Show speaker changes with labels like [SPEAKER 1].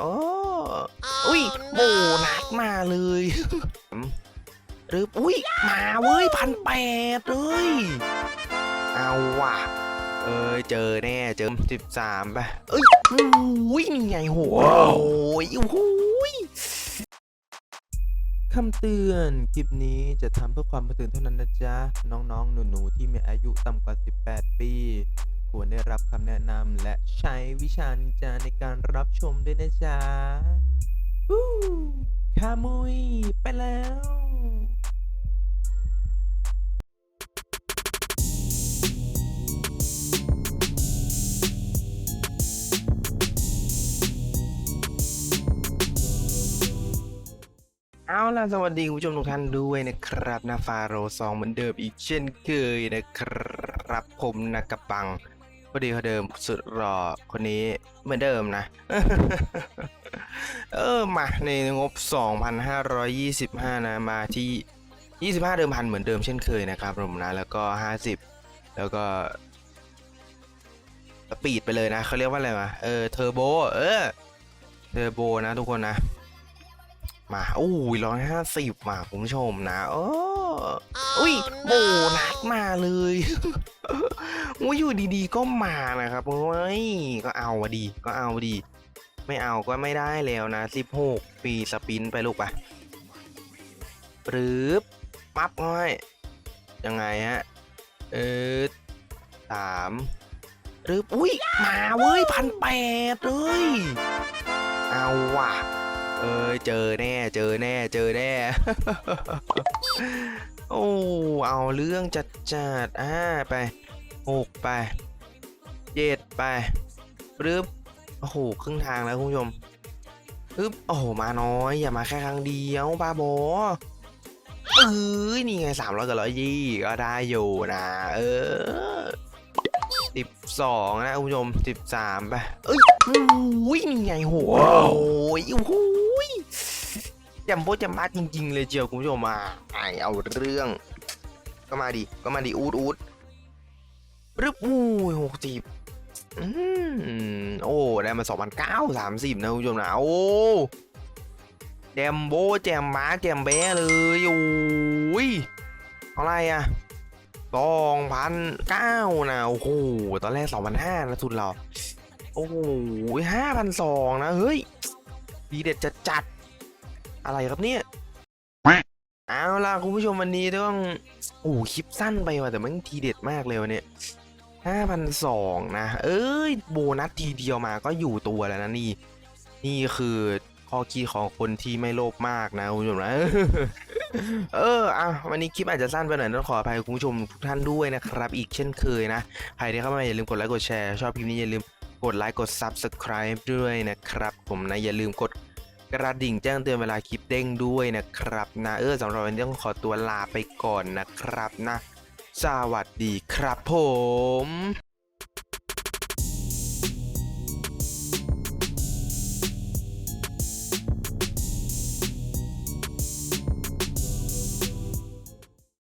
[SPEAKER 1] โอ้อุ้ยโบนัสมาเลยหรืออุ้ยมาเว้ยพันแปดเลยเอาว่ะ เอ้ยเจอแน่เจอสิบสามไปเอ้ยอุ้ยนี่ไงโหโอ้ยโอ้โหย
[SPEAKER 2] คำเตือนคลิปนี้จะทำเพื่อความบันเทิงเท่านั้นนะจ๊ะ น้องๆ หนูๆ ที่มีอายุต่ำกว่า 18 ปี ควรได้รับคำแนะนำและใช้วิชานินจาในการรับชมด้วยนะจ๊ะฮู้คามุย ไปแล้ว
[SPEAKER 1] เอาล่ะสวัสดีคุณผู้ชมทุกท่านด้วยนะครับนาฟาโรซองเหมือนเดิมอีกเช่นเคยนะครับผมนักกระปัง พอดีเขาเดิมสุดรอคนนี้เหมือนเดิมนะ เออมาในงบ 2,525 นะมาที่ 25 เดิมพันเหมือนเดิมเช่นเคยนะครับผมนะ แล้วก็ 50 แล้วก็สปีดไปเลยนะเขาเรียกว่าอะไรวะเออเทอร์โบเออเทอร์โบนะทุกคนนะ มาโอ้ยร้อยห้าสิบมาคุณผู้ชมนะโอ้อุ้ยโบนัสมาเลย อุ้ยอยู่ดีๆก็มานะครับเว้ยก็เอาวะดีก็เอาดีไม่เอาก็ไม่ได้แล้วนะสิบหกปีสปินไปลูกไปปรื๊บปั๊บง่อยยังไงฮะ เออสามปรื๊บอุ้ยมาเว้ยพันแปดเลยเอาว่ะ เอ้ยเจอแน่เจอแน่เจอแน่ โอ้เอาเรื่องจัดจัดอ่าไป หกไปเจ็ดไปปึ๊บโอ้โหครึ่งทางแล้วคุณผู้ชมปึ๊บโอ้โหมาน้อยอย่ามาแค่ครั้งเดียวบ้าบอเอ้ยนี่ไงสามร้อยกับร้อยยี่ก็ได้อยู่นะเออสิบสองนะคุณผู้ชมสิบสามไปเอ้ยอุ้ยนี่ไงโหโอ้ยโอ้โหยจำโบจำบัดจริง ๆ เลยเจียวคุณผู้ชมมาไอเอาเรื่อง ก็มาดิก็มาดิอูดอูด รึบอู้หกสิบอืมโอ้ได้มาสองพันเก้าสามสิบนะคุณผู้ชมนะโอ้แจมโบแจมมาแจมแบ้เลยโอ้ยเท่าไรอะสองพันเก้านะโอ้โหตอนแรกสองพันห้านะทุนเรา โอ้โหห้าพันสองนะ เฮ้ย ดีเด็ดจะจัด อะไรครับเนี่ยเอาล่ะคุณผู้ชมวันนี้ต้องโอ้คลิปสั้นไปว่ะแต่มันทีเด็ดมากเลยวันนี้ ห้าพันะ เอ้ย โบนัสทีเดียวมาก็อยู่ตัวแล้วนะนี่ นี่คือข้อคิดของคนที่ไม่โลภมากนะคุณผู้ชมนะ เอออะวันนี้คลิปอาจจะสั้นไปหน่อยต้องขออภัยคุณผู้ชมทุกท่านด้วยนะครับ อีกเช่นเคยนะ ใครที่เข้ามาอย่าลืมกดไลค์กดแชร์ ชอบคลิปนี้อย่าลืมกดไลค์กด Subscribe ด้วยนะครับ ผมนะอย่าลืมกดกระดิ่งแจ้งเตือนเวลาคลิปเด้งด้วยนะครับนะเออสำหรับวันนี้ต้องขอตัวลาไปก่อนนะครับนะ สวัสดีครับผม